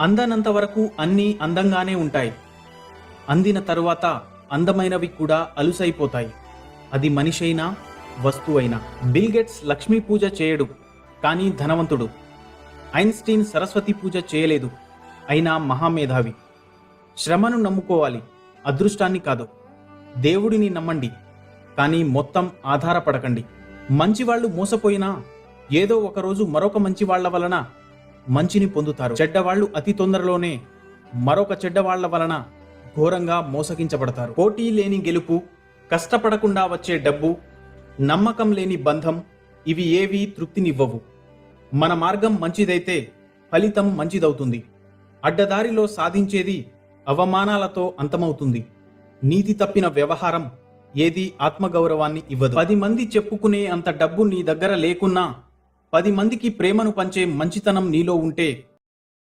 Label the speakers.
Speaker 1: అందనంత వరకు అన్నీ అందంగానే ఉంటాయి. అందిన తరువాత అందమైనవి కూడా అలుసైపోతాయి. అది మనిషైనా వస్తువైనా. బిల్గేట్స్ లక్ష్మీ పూజ చేయడు కానీ ధనవంతుడు. ఐన్స్టీన్ సరస్వతి పూజ చేయలేదు అయినా మహామేధావి. శ్రమను నమ్ముకోవాలి అదృష్టాన్ని కాదు. దేవుడిని నమ్మండి కానీ మొత్తం ఆధారపడకండి. మంచివాళ్ళు మోసపోయినా ఏదో ఒకరోజు మరొక మంచివాళ్ళ వలన మంచిని పొందుతారు. చెడ్డవాళ్ళు అతి తొందరలోనే మరొక చెడ్డవాళ్ళ వలన ఘోరంగా మోసగించబడతారు. పోటీ లేని గెలుపు కష్టపడకుండా వచ్చే డబ్బు నమ్మకం లేని బంధం ఇవి ఏవీ తృప్తినివ్వవు. మన మార్గం మంచిదైతే ఫలితం మంచిదవుతుంది. అడ్డదారిలో సాధించేది అవమానాలతో అంతమవుతుంది. నీతి తప్పిన వ్యవహారం ఏది ఆత్మగౌరవాన్ని ఇవ్వదు. పది మంది చెప్పుకునే అంత డబ్బు నీ దగ్గర లేకున్నా పది మందికి ప్రేమను పంచే మంచితనం నీలో ఉంటే